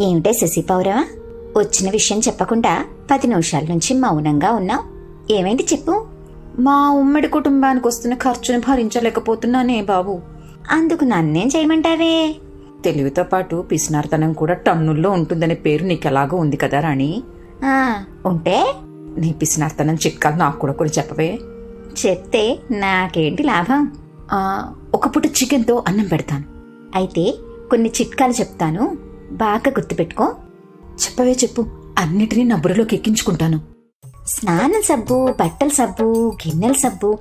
ఏమిటే శశి పౌరవా? వచ్చిన విషయం చెప్పకుండా పది నిమిషాల నుంచి మౌనంగా ఉన్నావు. ఏమైంది చెప్పు. మా ఉమ్మడి కుటుంబానికి వస్తున్న ఖర్చును భరించలేకపోతున్నానే బాబు. అందుకు నన్నేం చేయమంటావే? తెలివితో పాటు పిసినార్తనం కూడా టన్నుల్లో ఉంటుందనే పేరు నీకెలాగో ఉంది కదా రాణి. ఉంటే నీ పిసినార్తనం చిట్కాలు నాకు కూడా కొన్ని చెప్పవే. చెప్తే నాకేంటి లాభం? ఒక పూట చికెన్తో అన్నం పెడతాను. అయితే కొన్ని చిట్కాలు చెప్తాను. బాగా గుర్తుపెట్టుకో. చెప్పవే చెప్పు. అన్నిటినీ నా బుర్రలోకి ఎక్కించుకుంటాను. స్నానం సబ్బు బట్టల సబ్బు గిన్నెల సబ్బు.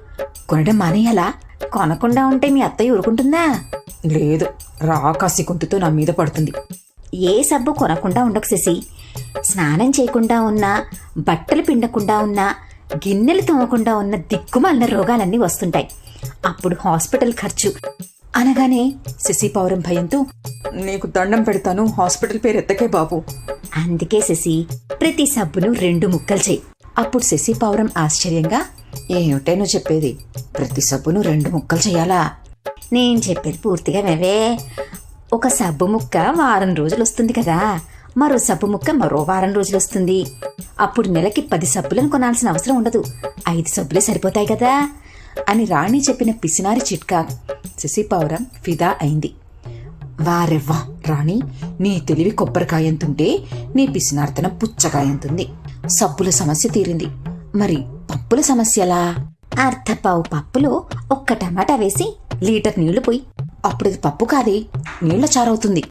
కొనడం మానేయాలా? కొనకుండా ఉంటే మీ అత్తయ్య ఊరుకుంటుందా? లేదు. రాకాసి గొంతుతో నా మీద పడుతుంది. ఏ సబ్బు కొనకుండా ఉండకు శశి. స్నానం చేయకుండా ఉన్నా బట్టలు పిండకుండా ఉన్నా గిన్నెలు తోమకుండా ఉన్న దిక్కుమాలిన రోగాలన్నీ వస్తుంటాయి. అప్పుడు హాస్పిటల్ ఖర్చు. అనగానే శశి పౌరం భయంతో నీకు దండం పెడతాను హాస్పిటల్ పేరు ఎత్తకే బాబు. అందుకే శశి ప్రతి సబ్బును రెండు ముక్కలు చేయి. అప్పుడు శశి పౌరం ఆశ్చర్యంగా ఏమిటే నువ్వు చెప్పేది? ప్రతి సబ్బును రెండు ముక్కలు చేయాలా? నేను చెప్పేది పూర్తిగా మేవే ఒక సబ్బు ముక్క వారం రోజులు వస్తుంది కదా. మరో సబ్బు ముక్క మరో వారం రోజులు వస్తుంది. అప్పుడు నెలకి పది సబ్బులను కొనాల్సిన అవసరం ఉండదు. ఐదు సబ్బులే సరిపోతాయి కదా. అని రాణి చెప్పిన పిసినారి చిట్కా శశి ఫిదా అయింది. వారెవ్వా రాణి నీ తెలివి కొబ్బరికాయంతుంటే నీ పిసినార్తనం పుచ్చకాయంతుంది. సబ్బుల సమస్య తీరింది. మరి పప్పుల సమస్యలా? అర్ధపావు పప్పులో ఒక్క టమాటా వేసి లీటర్ నీళ్ళు పోయి. అప్పుడు ఇది పప్పు కాదే నీళ్ళ చారవుతుంది.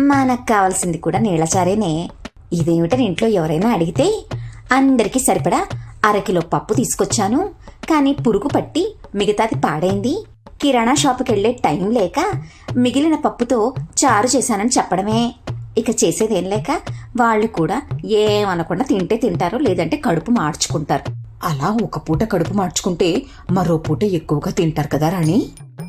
మనకు కావాల్సింది కూడా నీళ్ళచారేనే ఇదేమిటని ఇంట్లో ఎవరైనా అడిగితే అందరికీ సరిపడా అరకిలో పప్పు తీసుకొచ్చాను. కానీ పురుగు పట్టి మిగతాది పాడైంది. కిరాణా షాపుకెళ్ళే టైం లేక మిగిలిన పప్పుతో చారు చేశానని చెప్పడమే. ఇక చేసేదేం లేక వాళ్ళు కూడా ఏమనకుండా తింటే తింటారు లేదంటే కడుపు మార్చుకుంటారు. అలా ఒక పూట కడుపు మార్చుకుంటే మరో పూట ఎక్కువగా తింటారు కదా రాణి.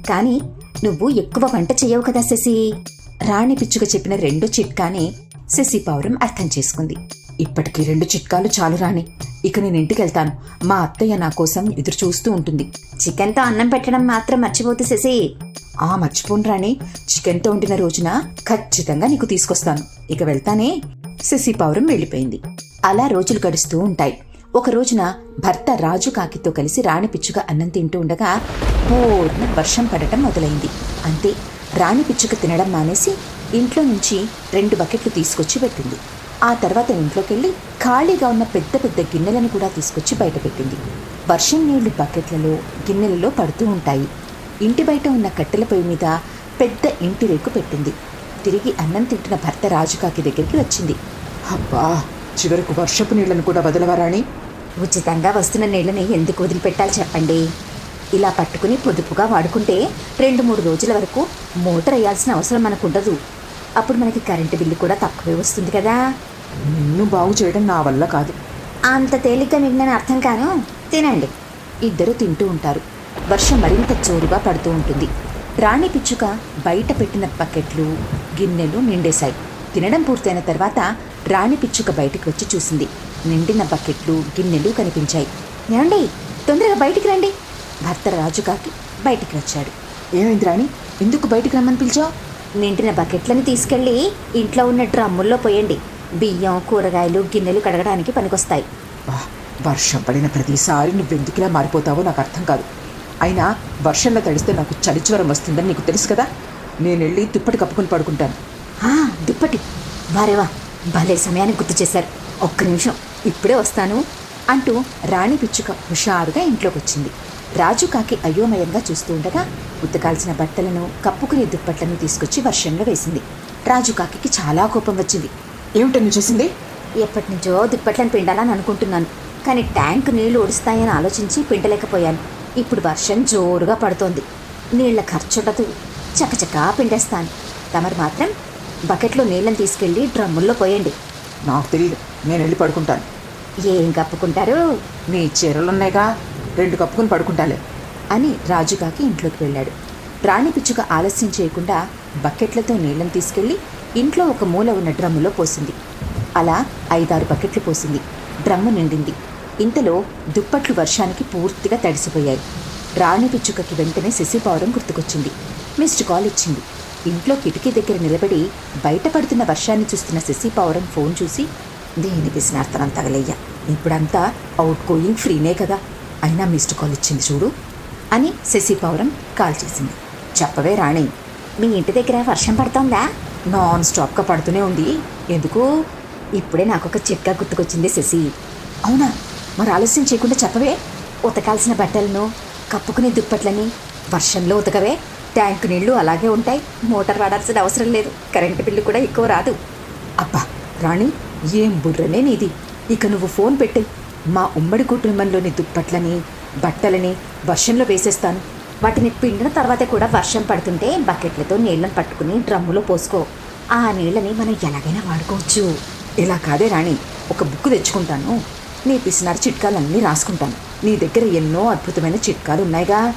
కానీ నువ్వు ఎక్కువ వంట చెయ్యవు కదా శశి. రాణి పిచ్చుగా చెప్పిన రెండు చిట్కాని శశి పౌరం అర్థం చేసుకుంది. ఇప్పటికీ రెండు చిట్కాలు చాలు రాణి. ఇక నేను ఇంటికి వెళ్తాను మా అత్తయ్య నా కోసం ఎదురు చూస్తూ ఉంటుంది. చికెన్తో అన్నం పెట్టడం మాత్రం మర్చిపోతు శశి. ఆ మర్చిపోను రాణి. చికెన్తో వండిన రోజున ఖచ్చితంగా నీకు తీసుకొస్తాను. ఇక వెళ్తానే శశి పౌరం వెళ్ళిపోయింది. అలా రోజులు గడుస్తూ ఉంటాయి. ఒక రోజున భర్త రాజు కాకితో కలిసి రాణి పిచ్చుక అన్నం తింటూ ఉండగా పూర్ణ వర్షం పడటం మొదలైంది. అంతే రాణి పిచ్చుక తినడం మానేసి ఇంట్లో నుంచి రెండు బకెట్లు తీసుకొచ్చి పెట్టింది. ఆ తర్వాత ఇంట్లోకెళ్ళి ఖాళీగా ఉన్న పెద్ద పెద్ద గిన్నెలను కూడా తీసుకొచ్చి బయట పెట్టింది. వర్షం నీళ్ళు బకెట్లలో గిన్నెలలో పడుతూ ఉంటాయి. ఇంటి బయట ఉన్న కట్టెల పొయ్యి మీద పెద్ద ఇంటి రేకు పెట్టింది. తిరిగి అన్నం తింటున్న భర్త రాజుకాకి దగ్గరికి వచ్చింది. అబ్బా చివరకు వర్షపు నీళ్ళను కూడా వదలవరాణి ఉచితంగా వస్తున్న నీళ్ళని ఎందుకు వదిలిపెట్టాలి చెప్పండి. ఇలా పట్టుకుని పొదుపుగా వాడుకుంటే రెండు మూడు రోజుల వరకు మోటార్ వేయాల్సిన అవసరం మనకు ఉండదు. అప్పుడు మనకి కరెంటు బిల్లు కూడా తక్కువే వస్తుంది కదా. నిన్ను బాగు చేయడం నా వల్ల కాదు. అంత తేలిగ్గా మిగిలిన అర్థం కాను. తినండి. ఇద్దరు తింటూ ఉంటారు. వర్షం మరింత జోరుగా పడుతూ ఉంటుంది. రాణి పిచ్చుక బయట పెట్టిన బకెట్లు గిన్నెలు నిండేశాయి. తినడం పూర్తయిన తర్వాత రాణి పిచ్చుక బయటికి వచ్చి చూసింది. నిండిన బకెట్లు గిన్నెలు కనిపించాయి. ఏమండి? తొందరగా బయటికి రండి. భర్త రాజుకాకి బయటికి వచ్చాడు. ఏమైంది రాణి? ఎందుకు బయటికి రమ్మని పిలిచావు? నిండిన బకెట్లని తీసుకెళ్ళి ఇంట్లో ఉన్న డ్రమ్ముల్లో పోయండి. బియ్యం కూరగాయలు గిన్నెలు కడగడానికి పనికొస్తాయి. వర్షం పడిన ప్రతిసారి నువ్వెందుకులా మారిపోతావో నాకు అర్థం కాదు. అయినా వర్షంలో తడిస్తే నాకు చలిజ్వరం వస్తుందని నీకు తెలుసు కదా? నేను వెళ్ళి దుప్పటి కప్పుకొని పడుకుంటాను. దుప్పటి. వారేవా భలే సమయానికి గుర్తు చేశారు. ఒక్క నిమిషం ఇప్పుడే వస్తాను అంటూ రాణి పిచ్చుక హుషారుగా ఇంట్లోకి వచ్చింది రాజు కాకి అయోమయంగా చూస్తూ ఉండగా ఉతకాల్సిన బట్టలను కప్పుకునే దుప్పట్లను తీసుకొచ్చి వర్షంలో వేసింది. రాజు కాకి చాలా కోపం వచ్చింది. ఏమిటని చేసింది? ఎప్పటి నుంచో దుప్పట్లను పిండాలని అనుకుంటున్నాను. కానీ ట్యాంక్ నీళ్ళు ఒడుస్తాయని ఆలోచించి పిండలేకపోయాను. ఇప్పుడు వర్షం జోరుగా పడుతోంది. నీళ్ళ ఖర్చుండదు. చకచకా పిండేస్తాను. తమరు మాత్రం బకెట్లో నీళ్ళని తీసుకెళ్ళి డ్రమ్ముల్లో పోయండి. నాకు తెలియదు నేను వెళ్ళి పడుకుంటాను. ఏం కప్పుకుంటారు? నీ చీరలున్నాయిగా. రెండు కప్పుకొని పడుకుంటాలే. అని రాజుకాకి ఇంట్లోకి వెళ్ళాడు. రాణి పిచ్చుక ఆలస్యం చేయకుండా బకెట్లతో నీళ్ళని తీసుకెళ్ళి ఇంట్లో ఒక మూల ఉన్న డ్రమ్ములో పోసింది. అలా ఐదారు బకెట్లు పోసింది. డ్రమ్ము నిండింది. ఇంతలో దుప్పట్లు వర్షానికి పూర్తిగా తడిసిపోయాయి. రాణి పిచ్చుకకి వెంటనే శశిపౌరం గుర్తుకొచ్చింది. మిస్డ్ కాల్ ఇచ్చింది. ఇంట్లో కిటికీ దగ్గర నిలబడి బయటపడుతున్న వర్షాన్ని చూస్తున్న శశి ఫోన్ చూసి దేనికి స్నార్థనం తగలయ్యా? ఇప్పుడంతా అవుట్ గోయింగ్ ఫ్రీనే కదా. అయినా మిస్డ్ కాల్ ఇచ్చింది చూడు అని శశి కాల్ చేసింది. చెప్పవే రాణి మీ ఇంటి దగ్గర వర్షం పడుతోందా? నాన్ స్టాప్గా పడుతూనే ఉంది. ఎందుకు? ఇప్పుడే నాకు ఒక చిట్కా గుర్తుకొచ్చింది శశి. అవునా? మరి ఆలస్యం చేయకుండా చెప్పవే. ఉతకాల్సిన బట్టలను కప్పుకునే దుప్పట్లని వర్షంలో ఉతకవే. ట్యాంకు నీళ్ళు అలాగే ఉంటాయి. మోటార్ వాడాల్సిన అవసరం లేదు. కరెంటు బిల్లు కూడా ఎక్కువ రాదు. అబ్బా! రాణి ఏం బుర్రనే నీది. ఇక నువ్వు ఫోన్ పెట్టు. మా ఉమ్మడి కుటుంబంలోని దుప్పట్లని బట్టలని వర్షంలో వేసేస్తాను. వాటిని పిండిన తర్వాత కూడా వర్షం పడుతుంటే బకెట్లతో నీళ్ళను పట్టుకుని డ్రమ్ములో పోసుకో. ఆ నీళ్ళని మనం ఎలాగైనా వాడుకోవచ్చు. ఇలా కాదే రాణి ఒక బుక్ తెచ్చుకుంటాను. నీ పిసినారు చిట్కాలన్నీ రాసుకుంటాను. నీ దగ్గర ఎన్నో అద్భుతమైన చిట్కాలు ఉన్నాయిగా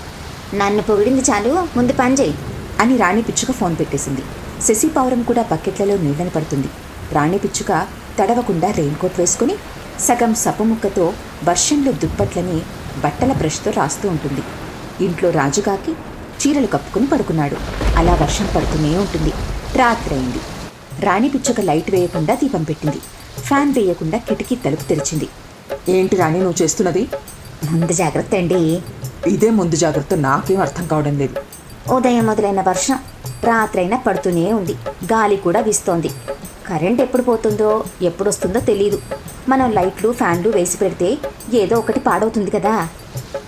నన్ను పొగిడింది చాలు ముందు పని చేయి. అని రాణి పిచ్చుక ఫోన్ పెట్టేసింది. శశి పౌరం కూడా బకెట్లలో నీళ్ళని పడుతుంది. రాణి పిచ్చుక తడవకుండా రెయిన్ కోట్ వేసుకుని సగం సపముక్కతో వర్షంలో దుప్పట్లని బట్టల బ్రష్తో రాస్తూ ఉంటుంది. ఇంట్లో రాజుగాకి చీరలు కప్పుకుని పడుకున్నాడు. అలా వర్షం పడుతూనే ఉంటుంది. రాత్రి అయింది రాణి పిచ్చుక లైట్ వేయకుండా దీపం పెట్టింది. ఫ్యాన్ వేయకుండా కిటికీ తలుపు తెరిచింది. ఏంటి రాణి నువ్వు చేస్తున్నది? ముందు జాగ్రత్త అండి. ఇదే ముందు జాగ్రత్త. నాకేం అర్థం కావడం లేదు. ఉదయం మొదలైన వర్షం. రాత్రైనా పడుతూనే ఉంది. గాలి కూడా వీస్తోంది. కరెంట్ ఎప్పుడు పోతుందో ఎప్పుడు వస్తుందో తెలియదు మనం లైట్లు ఫ్యాన్లు వేసి పెడితే ఏదో ఒకటి పాడవుతుంది కదా.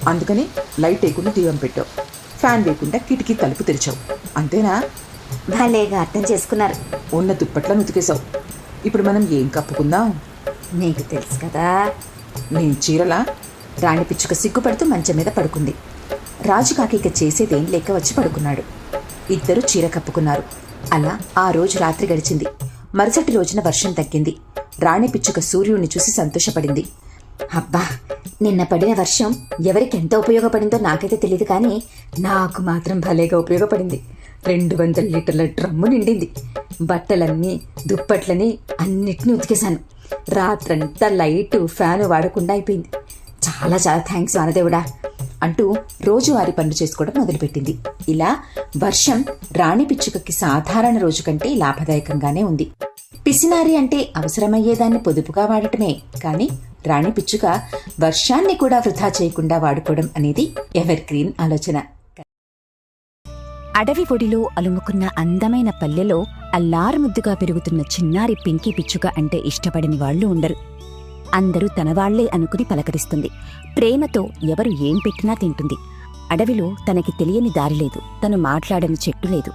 అందుకని లైట్ వేయకుండా దీపం పెట్టావు ఫ్యాన్ వేయకుండా కిటికీ తలుపు తెరిచావు. అంతేనా? భలేగా అర్థం చేసుకున్నారు. ఉన్న దుప్పట్లను ఉతికేశావు ఇప్పుడు మనం ఏం కప్పుకుందాం? నీకు తెలుసు కదా. నీ చీరలా? రాణి పిచ్చుక సిగ్గుపడుతూ మంచం మీద పడుకుంది. రాజుకాకి ఇక చేసేదేం లేక వచ్చి పడుకున్నాడు. ఇద్దరు చీర కప్పుకున్నారు. అలా ఆ రోజు రాత్రి గడిచింది. మరుసటి రోజున వర్షం తగ్గింది. రాణి పిచ్చుక సూర్యుడిని చూసి సంతోషపడింది. అబ్బా నిన్న పడిన వర్షం ఎవరికి ఎంత ఉపయోగపడిందో నాకైతే తెలియదు కానీ నాకు మాత్రం భలేగా ఉపయోగపడింది. రెండు వందల లీటర్ల డ్రమ్ము నిండింది. బట్టలన్నీ దుప్పట్లని అన్నిటినీ ఉతికేశాను. రాత్రంతా లైటు ఫ్యాను వాడకుండా అయిపోయింది. చాలా చాలా థ్యాంక్స్ వానదేవుడా అంటూ రోజువారీ పనులు చేసుకోవడం మొదలుపెట్టింది. ఇలా వర్షం రాణి పిచ్చుకకి సాధారణ రోజు కంటే లాభదాయకంగానే ఉంది. పిసినారి అంటే అవసరమయ్యేదాన్ని పొదుపుగా వాడటమే కానీ రాణి పిచ్చుక వర్షాన్ని కూడా వృధా చేయకుండా వాడుకోవడం అనేది ఎవర్ గ్రీన్ ఆలోచన. అడవి పొడిలో అలుముకున్న అందమైన పల్లెలో అల్లారుముద్దుగా పెరుగుతున్న చిన్నారి పింకీ పిచ్చుక అంటే ఇష్టపడని వాళ్ళు ఉండరు. అందరూ తనవాళ్ళే అనుకుని పలకరిస్తుంది. ప్రేమతో ఎవరు ఏం పెట్టినా తింటుంది. అడవిలో తనకి తెలియని దారి లేదు. తను మాట్లాడని చెట్టు లేదు.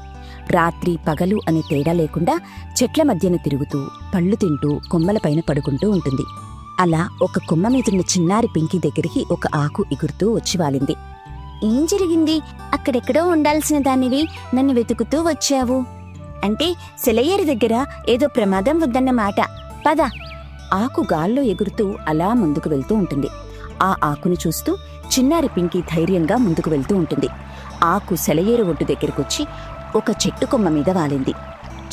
రాత్రి పగలు అనే తేడా లేకుండా చెట్ల మధ్యన తిరుగుతూ పళ్ళు తింటూ కొమ్మలపైన పడుకుంటూ ఉంటుంది. అలా ఒక కొమ్మ మీదున్న చిన్నారి పింకీ దగ్గరికి ఒక ఆకు ఎగురుతూ వచ్చి వాలింది. ఏం జరిగింది? అక్కడెక్కడో ఉండాల్సిన దానివి నన్ను వెతుకుతూ వచ్చావు. అంటే సెలయేరు దగ్గర ఏదో ప్రమాదం వద్దన్నమాట పద. ఆకు గాల్లో ఎగురుతూ అలా ముందుకు వెళ్తూ ఉంటుంది. ఆ ఆకును చూస్తూ చిన్నారి పింకి ధైర్యంగా ముందుకు వెళ్తూ ఉంటుంది. ఆకు సెలయేరు ఒడ్డు దగ్గరకొచ్చి ఒక చెట్టు కొమ్మ మీద వాలింది.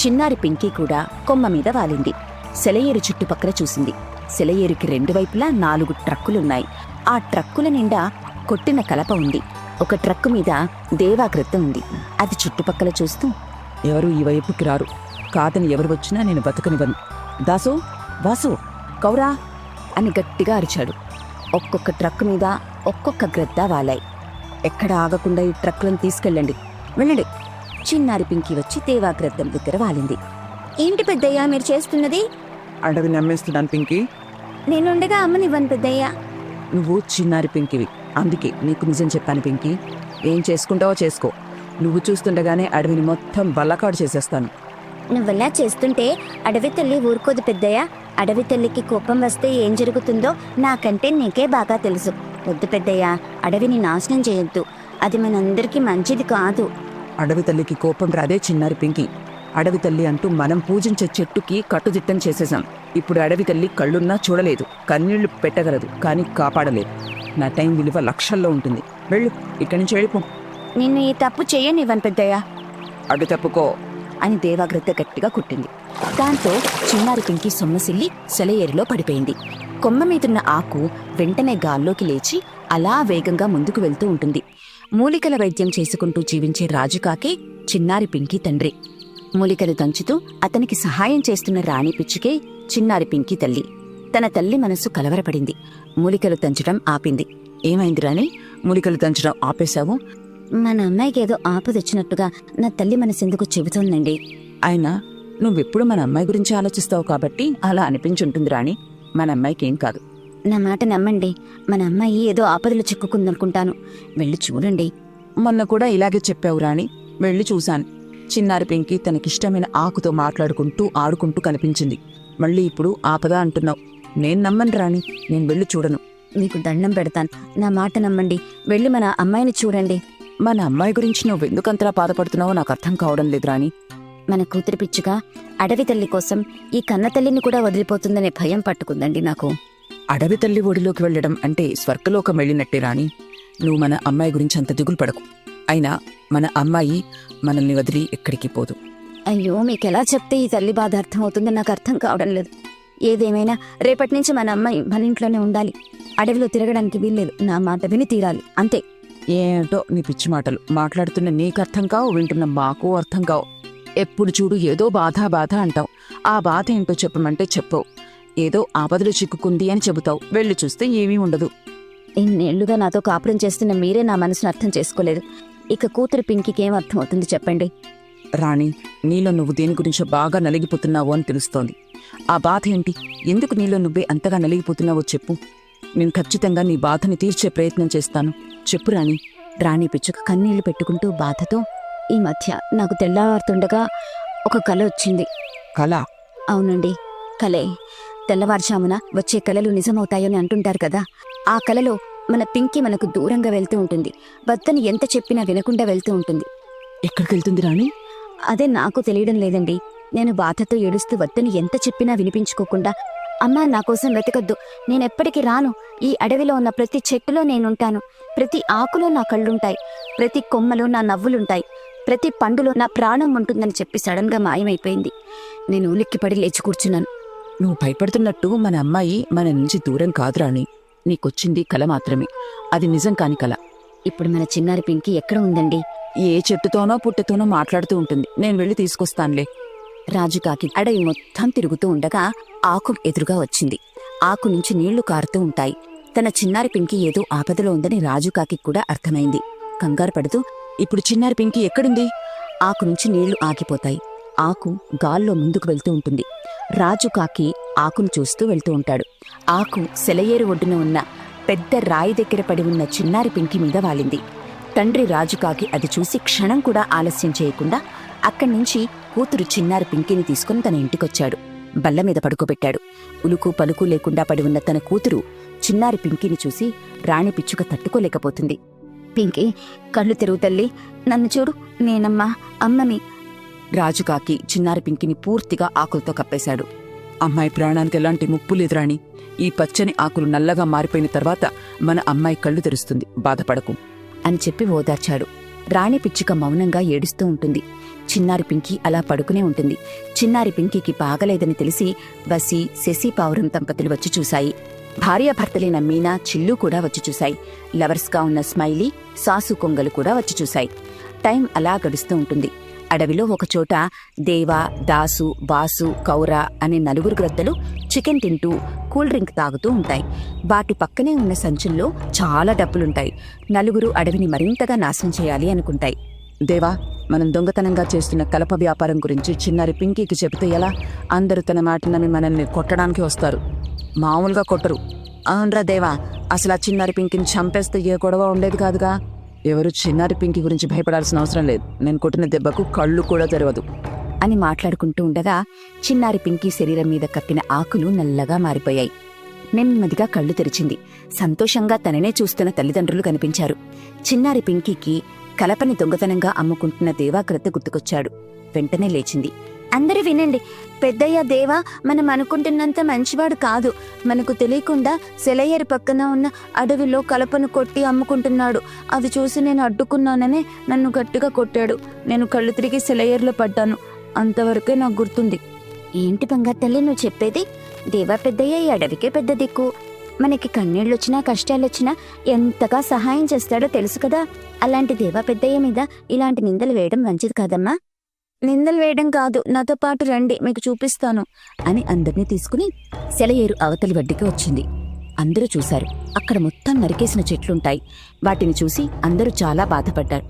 చిన్నారి పింకీ కూడా కొమ్మ మీద వాలింది. సెలయేరు చుట్టుపక్కల చూసింది. సెలయేరుకి రెండు వైపులా నాలుగు ట్రక్కులున్నాయి. ఆ ట్రక్కుల నిండా కొట్టిన కలప ఉంది. ఒక ట్రక్కు మీద దేవాకృత ఉంది. అది చుట్టుపక్కల చూస్తూ ఎవరు ఈ వైపుకి రారు? కాదని ఎవరు వచ్చినా నేను బతకనివ్వను. దాసు వాసు కౌరా! అని గట్టిగా అరిచాడు. ఒక్కొక్క ట్రక్ మీద ఒక్కొక్క గ్రద్ద వాలాయి. ఎక్కడ ఆగకుండా ఈ ట్రక్కులను తీసుకెళ్ళండి. వెళ్ళండి. చిన్నారి పింకి వచ్చి దేవాగ్రద్దం దగ్గర వాలింది. ఏంటి పెద్దయ్యా మీరు చేస్తున్నది? అడవి నమ్మేస్తున్నాను పింకి. నేనుండగా అమ్మనివ్వను పెద్దయ్యా. నువ్వు చిన్నారి పింకివి. అందుకే నీకు నిజం చెప్పాను పింకి. ఏం చేసుకుంటావో చేసుకో. నువ్వు చూస్తుండగానే అడవిని మొత్తం బల్లకాడు చేసేస్తాను. నువ్వలా చేస్తుంటే అడవి తల్లి ఊరుకోదు పెద్దయ్య. అడవి తల్లికి కోపం వస్తే ఏం జరుగుతుందో నాకంటే నీకే బాగా తెలుసు. వద్దు పెద్దయ్య అడవిని నాశనం చేయొద్దు. అది మనందరికీ మంచిది కాదు. అడవి తల్లికి కోపం రాదే చిన్నారి పింకి. అడవి తల్లి అంటూ మనం పూజించే చెట్టుకి కట్టుదిట్టం చేసేశాం. ఇప్పుడు అడవి తల్లి కళ్ళున్నా చూడలేదు కన్నీళ్ళు పెట్టగలదు కానీ కాపాడలేదు. నా టైం విలువ లక్షల్లో ఉంటుంది. వెళ్ళు ఇక్కడి నుంచి వెళ్ళిపో. నిన్ను ఈ తప్పు చెయ్యనివ్వను పెద్దయ్య. అడ్డు తప్పుకో. అని దేవాగ్రద్ద గట్టిగా కుట్టింది. దాంతో చిన్నారి పింకి సొమ్మసిల్లి సెలయేరులో పడిపోయింది. కొమ్మ మీదున్న ఆకు వెంటనే గాల్లోకి లేచి అలా వేగంగా ముందుకు వెళ్తూ ఉంటుంది. మూలికల వైద్యం చేసుకుంటూ జీవించే రాజుకాకి చిన్నారి పింకీ తండ్రి. మూలికలు దంచుతూ అతనికి సహాయం చేస్తున్న రాణి పిచ్చుకే చిన్నారి పింకీ తల్లి. తన తల్లి మనసు కలవరపడింది. మూలికలు దంచడం ఆపింది. ఏమైంది రాణి? మూలికలు దంచడం ఆపేశావు? మన అమ్మాయికి ఏదో ఆపదొచ్చినట్టుగా నా తల్లి మనసెందుకు చెబుతోందండి. అయినా నువ్వెప్పుడు మన అమ్మాయి గురించి ఆలోచిస్తావు కాబట్టి అలా అనిపించుంటుంది రాణి. మన అమ్మాయికి ఏం కాదు. నా మాట నమ్మండి. మన అమ్మాయి ఏదో ఆపదలో చిక్కుకుందనుకుంటాను. వెళ్ళి చూడండి. మొన్న కూడా ఇలాగే చెప్పావు రాణి. వెళ్ళి చూశాను. చిన్నారి పెంకి తనకిష్టమైన ఆకుతో మాట్లాడుకుంటూ ఆడుకుంటూ కనిపించింది. మళ్ళీ ఇప్పుడు ఆపద అంటున్నావు. నేను నమ్మను రాణి నేను వెళ్ళి చూడను. మీకు దండం పెడతాను. నా మాట నమ్మండి. వెళ్ళి మన అమ్మాయిని చూడండి. మన అమ్మాయి గురించి నువ్వు ఎందుకంతలా బాధపడుతున్నావో నాకు అర్థం కావడం లేదు రాణి. మన కూతురి పిచ్చుగా అడవి తల్లి కోసం ఈ కన్న తల్లిని కూడా వదిలిపోతుందనే భయం పట్టుకుందండి నాకు. అడవి తల్లి ఒడిలోకి వెళ్ళడం అంటే స్వర్గలోకం వెళ్ళినట్టే రాణి. నువ్వు మన అమ్మాయి గురించి అంత దిగులు పడకు. అయినా మన అమ్మాయి మనల్ని వదిలి ఎక్కడికి పోదు. అయ్యో మీకు ఎలా చెప్తే ఈ తల్లి బాధ అర్థం అవుతుందో నాకు అర్థం కావడం లేదు. ఏదేమైనా రేపటి నుంచి మన అమ్మాయి మన ఇంట్లోనే ఉండాలి. అడవిలో తిరగడానికి వీల్లేదు. నా మాట విని తీరాలి. అంతే. ఏంటో నీ పిచ్చి మాటలు. మాట్లాడుతున్న నీకు అర్థం కావు వింటున్న మాకు అర్థం కావు. ఎప్పుడు చూడు ఏదో బాధ బాధ అంటావు. ఆ బాధ ఏంటో చెప్పమంటే చెప్పవు. ఏదో ఆపదలు చిక్కుకుంది అని చెబుతావు. వెళ్ళి చూస్తే ఏమీ ఉండదు. ఇన్నేళ్ళుగా నాతో కాపురం చేస్తున్న మీరే నా మనసును అర్థం చేసుకోలేదు. ఇక కూతురు పింకీకి ఏం అర్థం అవుతుంది చెప్పండి? రాణి నీలో నువ్వు దేని గురించో బాగా నలిగిపోతున్నావు అని తెలుస్తోంది. ఆ బాధ ఏంటి? ఎందుకు నీలో నువ్వే అంతగా నలిగిపోతున్నావో చెప్పు. నేను ఖచ్చితంగా నీ బాధని తీర్చే ప్రయత్నం చేస్తాను. చెప్పు రాణి. రాణి పిచ్చుక కన్నీళ్ళు పెట్టుకుంటూ బాధతో ఈ మధ్య నాకు తెల్లవారుతుండగా ఒక కల వచ్చింది. కళ అవునండి. కలే. తెల్లవారుజామున వచ్చే కలలు నిజమవుతాయని అంటుంటారు కదా. ఆ కలలో మన పింకి మనకు దూరంగా వెళ్తూ ఉంటుంది. వద్దని ఎంత చెప్పినా వినకుండా వెళ్తూ ఉంటుంది. ఎక్కడికి వెళ్తుంది రాణి? అదే నాకు తెలియడం లేదండి. నేను బాధతో ఏడుస్తూ వద్దని ఎంత చెప్పినా వినిపించుకోకుండా అమ్మా నా కోసం వెతకద్దు. నేనెప్పటికీ రాను. ఈ అడవిలో ఉన్న ప్రతి చెట్టులో నేనుంటాను. ప్రతి ఆకులో నా కళ్ళుంటాయి. ప్రతి కొమ్మలో నా నవ్వులుంటాయి. ప్రతి పండులో నా ప్రాణం ఉంటుందని చెప్పి సడన్గా మాయమైపోయింది. నేను ఉలిక్కిపడి లేచి కూర్చున్నాను. నువ్వు భయపడుతున్నట్టు మన అమ్మాయి మన నుంచి దూరం కాదు రాణి. నీకొచ్చింది కల మాత్రమే. అది నిజం కాని కల. ఇప్పుడు మన చిన్నారి పింకి ఎక్కడ ఉందండి? ఏ చెట్టుతోనో పుట్టతోనో మాట్లాడుతూ ఉంటుంది. నేను వెళ్ళి తీసుకొస్తానులే. రాజుకాకి అడవి మొత్తం తిరుగుతూ ఉండగా ఆకు ఎదురుగా వచ్చింది. ఆకు నుంచి నీళ్ళు కారుతూ ఉంటాయి. తన చిన్నారి పింకి ఏదో ఆపదలో ఉందని రాజుకాకి కూడా అర్థమైంది. కంగారు పడుతూ ఇప్పుడు చిన్నారి పింకి ఎక్కడుంది? ఆకు నుంచి నీళ్ళు ఆగిపోతాయి. ఆకు గాల్లో ముందుకు వెళ్తూ ఉంటుంది. రాజు కాకి ఆకును చూస్తూ వెళ్తూ ఉంటాడు. ఆకు సెలయేరు ఒడ్డున ఉన్న పెద్ద రాయి దగ్గర పడి ఉన్న చిన్నారి పింకి మీద వాలింది. తండ్రి రాజుకాకి అది చూసి క్షణం కూడా ఆలస్యం చేయకుండా అక్కడి నుంచి కూతురు చిన్నారి పింకిని తీసుకుని తన ఇంటికొచ్చాడు. బల్ల మీద పడుకోబెట్టాడు. ఉలుకు పలుకు లేకుండా పడి ఉన్న తన కూతురు చిన్నారి పింకిని చూసి రాణి పిచ్చుక తట్టుకోలేకపోతుంది. పింకి కళ్ళు తెరువు తల్లి. నన్ను చూడు. నేనమ్మా అమ్మని రాజుకాకి చిన్నారి పింకిని పూర్తిగా ఆకులతో కప్పేశాడు. అమ్మాయి ప్రాణానికి ఎలాంటి ముప్పు లేదురాణి ఈ పచ్చని ఆకులు నల్లగా మారిపోయిన తర్వాత మన అమ్మాయి కళ్ళు తెరుస్తుంది. బాధపడకు. అని చెప్పి ఓదార్చాడు. రాణి పిచ్చుక మౌనంగా ఏడుస్తూ ఉంటుంది. చిన్నారి పింకి అలా పడుకునే ఉంటుంది. చిన్నారి పింకీకి బాగలేదని తెలిసి వసి శశి పావురం దంపతులు వచ్చి చూశాయి. భార్యాభర్తలైన మీనా చిల్లు కూడా వచ్చి చూశాయి. లవర్స్గా ఉన్న స్మైలీ సాసు కొంగలు కూడా వచ్చి చూశాయి. టైం అలా గడుస్తూ ఉంటుంది. అడవిలో ఒకచోట దేవ దాసు బాసు కౌర అనే నలుగురు గ్రద్దలు చికెన్ తింటూ కూల్ డ్రింక్ తాగుతూ ఉంటాయి. వాటి పక్కనే ఉన్న సంచుల్లో చాలా డబ్బులుంటాయి. నలుగురు అడవిని మరింతగా నాశనం చేయాలి అనుకుంటాయి. దేవా మనం దొంగతనంగా చేస్తున్న కలప వ్యాపారం గురించి చిన్నారి పింకీకి చెబితే ఎలా? అందరూ తన మాట నమ్మి మనల్ని కొట్టడానికి వస్తారు. మామూలుగా కొట్టరు. అవునరా దేవా అసలు ఆ చిన్నారి పింకిని చంపేస్తే ఏ గొడవ ఉండేది కాదుగా? ఎవరు చిన్నారి పింకి గురించి భయపడాల్సిన అవసరం లేదు. నేను కొట్టిన దెబ్బకు కళ్ళు కూడా తెరవదు. అని మాట్లాడుకుంటూ ఉండగా చిన్నారి పింకీ శరీరం మీద కప్పిన ఆకులు నల్లగా మారిపోయాయి. నెమ్మదిగా కళ్ళు తెరిచింది. సంతోషంగా తననే చూస్తున్న తల్లిదండ్రులు కనిపించారు. చిన్నారి పింకీకి కలపని దొంగతనంగా అమ్ముకుంటున్న దేవాగ్రత గుర్తుకొచ్చాడు. వెంటనే లేచింది. అందరూ వినండి. పెద్దయ్య దేవా మనం అనుకుంటున్నంత మంచివాడు కాదు. మనకు తెలియకుండా సెలయేరు పక్కన ఉన్న అడవిలో కలపను కొట్టి అమ్ముకుంటున్నాడు. అది చూసి నేను అడ్డుకున్నాననే నన్ను గట్టిగా కొట్టాడు. నేను కళ్ళు తిరిగి సెలయేరులో పడ్డాను. అంతవరకే నాకు గుర్తుంది. ఏంటి బంగారు తల్లి నువ్వు చెప్పేది? దేవా పెద్దయ్య ఈ అడవికే పెద్ద దిక్కు. మనకి కన్నీళ్ళొచ్చినా కష్టాలొచ్చినా ఎంతగా సహాయం చేస్తాడో తెలుసు కదా. అలాంటి దేవా పెద్దయ్య మీద ఇలాంటి నిందలు వేయడం మంచిది కాదమ్మా. నిందలు వేయడం కాదు నాతో పాటు రండి మీకు చూపిస్తాను అని అందర్నీ తీసుకుని సెలయేరు అవతలి వడ్డీకి వచ్చింది. అందరూ చూశారు. అక్కడ మొత్తం నరికేసిన చెట్లుంటాయి. వాటిని చూసి అందరూ చాలా బాధపడ్డారు.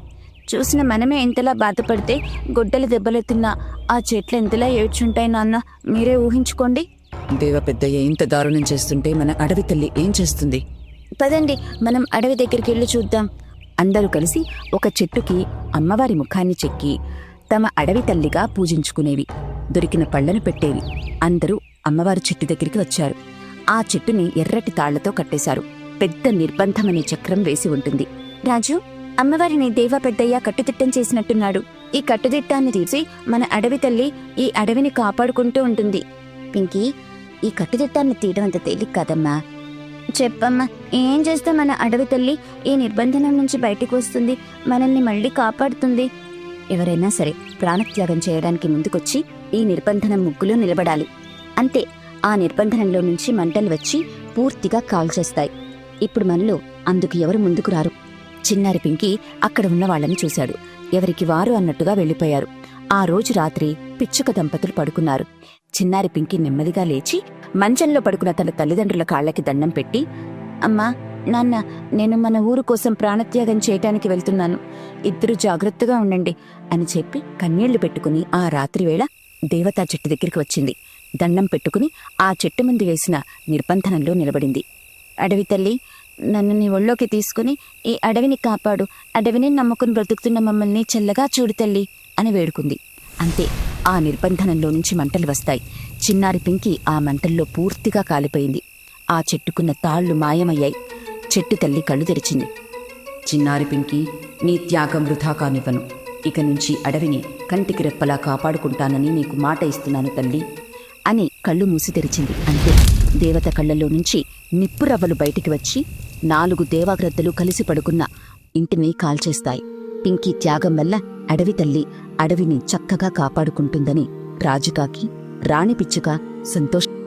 చూసిన మనమే ఎంతలా బాధపడితే గొడ్డలి దెబ్బలు తిన్న ఆ చెట్లు ఎంతలా ఏడ్చుంటాయి నాన్న మీరే ఊహించుకోండి. దేవ పెద్దయ్య ఇంత దారుణం చేస్తుంటే మన అడవి తల్లి ఏం చేస్తుంది? పదండి మనం అడవి దగ్గరికి వెళ్ళి చూద్దాం. అందరూ కలిసి ఒక చెట్టుకి అమ్మవారి ముఖాన్ని చెక్కి తమ అడవి తల్లిగా పూజించుకునేవి. దొరికిన పళ్ళను పెట్టేవి. అందరూ అమ్మవారి చెట్టు దగ్గరికి వచ్చారు. ఆ చెట్టుని ఎర్రటి తాళ్ళతో కట్టేశారు. పెద్ద నిర్బంధమనే చక్రం వేసి ఉంటుంది. రాజు అమ్మవారిని దేవా పెద్దయ్య కట్టుదిట్టం చేసినట్టున్నాడు. ఈ కట్టుదిట్టాన్ని తీసి మన అడవి తల్లి ఈ అడవిని కాపాడుకుంటూ ఉంటుంది. పింకీ ఈ కట్టుదిట్టాన్ని తీయడం అంత తేలిక కాదమ్మా. చెప్పమ్మా ఏం చేస్తే మన అడవి తల్లి ఈ నిర్బంధనం నుంచి బయటికి వస్తుంది? మనల్ని మళ్ళీ కాపాడుతుంది? ఎవరైనా సరే ప్రాణత్యాగం చేయడానికి ముందుకొచ్చి ఈ నిర్బంధనం ముగ్గులో నిలబడాలి. అంతే ఆ నిర్బంధనంలో నుంచి మంటలు వచ్చి పూర్తిగా కాల్చేస్తాయి. ఇప్పుడు మనలో అందుకు ఎవరు ముందుకు రారు? చిన్నారి పింకి అక్కడ ఉన్న వాళ్ళని చూశాడు. ఎవరికి వారు అన్నట్టుగా వెళ్ళిపోయారు. ఆ రోజు రాత్రి పిచ్చుక దంపతులు పడుకున్నారు. చిన్నారి పింకి నెమ్మదిగా లేచి మంచంలో పడుకున్న తన తల్లిదండ్రుల కాళ్ళకి దండం పెట్టి అమ్మా నాన్న నేను మన ఊరు కోసం ప్రాణత్యాగం చేయటానికి వెళ్తున్నాను. ఇద్దరు జాగ్రత్తగా ఉండండి అని చెప్పి కన్నీళ్ళు పెట్టుకుని ఆ రాత్రివేళ దేవతా చెట్టు దగ్గరికి వచ్చింది. దండం పెట్టుకుని ఆ చెట్టు ముందు వేసిన నిర్బంధనంలో నిలబడింది. అడవి తల్లి నన్ను నీ ఒళ్ళోకి తీసుకుని ఈ అడవిని కాపాడు. అడవిని నమ్ముకుని బ్రతుకుతున్న మమ్మల్ని చల్లగా చూడు తల్లి అని వేడుకుంది. అంతే ఆ నిర్బంధనంలో నుంచి మంటలు వస్తాయి. చిన్నారి పింకి ఆ మంటల్లో పూర్తిగా కాలిపోయింది. ఆ చెట్టుకున్న తాళ్ళు మాయమయ్యాయి. చెట్టు తల్లి కళ్ళు తెరిచింది. చిన్నారి పింకి నీ త్యాగం వృధా కానివ్వను. ఇక నుంచి అడవిని కంటికి రెప్పలా కాపాడుకుంటానని నీకు మాట ఇస్తున్నాను తల్లి అని కళ్ళు మూసి తెరిచింది. అంతే దేవత కళ్ళల్లో నుంచి నిప్పురవ్వలు బయటికి వచ్చి నాలుగు దేవాగ్రద్దలు కలిసి పడుకున్న ఇంటిని కాల్చేస్తాయి. పింకీ త్యాగం వల్ల అడవి తల్లి అడవిని చక్కగా కాపాడుకుంటుందని రాజుకాకి రాణి పిచ్చుక సంతోషం